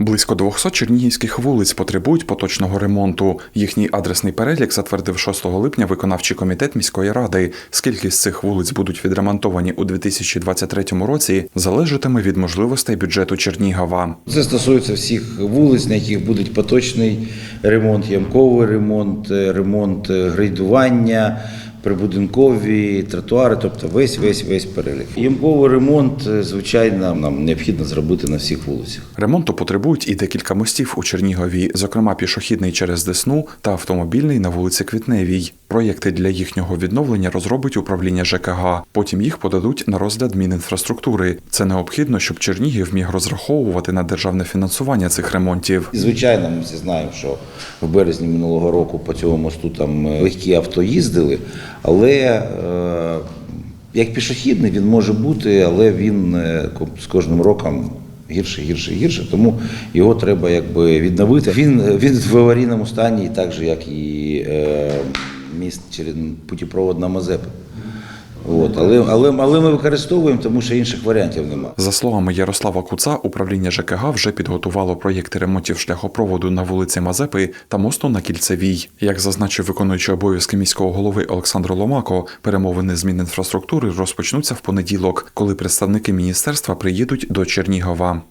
Близько 200 чернігівських вулиць потребують поточного ремонту. Їхній адресний перелік затвердив 6 липня виконавчий комітет міської ради. Скільки з цих вулиць будуть відремонтовані у 2023 році, залежатиме від можливостей бюджету Чернігова. Це стосується всіх вулиць, на яких буде поточний ремонт, ямковий ремонт, е, ремонт е, грейдування, прибудинкові тротуари, тобто весь весь весь перелік. Ямковий ремонт, е, звичайно, нам необхідно зробити на всіх вулицях. Ремонту потребують і декілька мостів у Чернігові, зокрема пішохідний через Десну та автомобільний на вулиці Квітневій. Проєкти для їхнього відновлення розробить управління ЖКГ. Потім їх подадуть на розгляд Мінінфраструктури. Це необхідно, щоб Чернігів міг розраховувати на державне фінансування цих ремонтів. Звичайно, ми всі знаємо, що в березні минулого року по цьому мосту там е, легкі авто їздили, але е, як пішохідний він може бути, але він е, з кожним роком гірше, гірше, гірше, тому його треба якби відновити. Він, він в аварійному стані, так же, як і е, міст через путіпровод на Мазепи. От, але, але, але ми використовуємо, тому що інших варіантів немає. За словами Ярослава Куца, управління ЖКГ вже підготувало проєкти ремонтів шляхопроводу на вулиці Мазепи та мосту на Кільцевій. Як зазначив виконуючий обов'язки міського голови Олександр Ломако, перемовини з Мінінфраструктури розпочнуться в понеділок, коли представники міністерства приїдуть до Чернігова.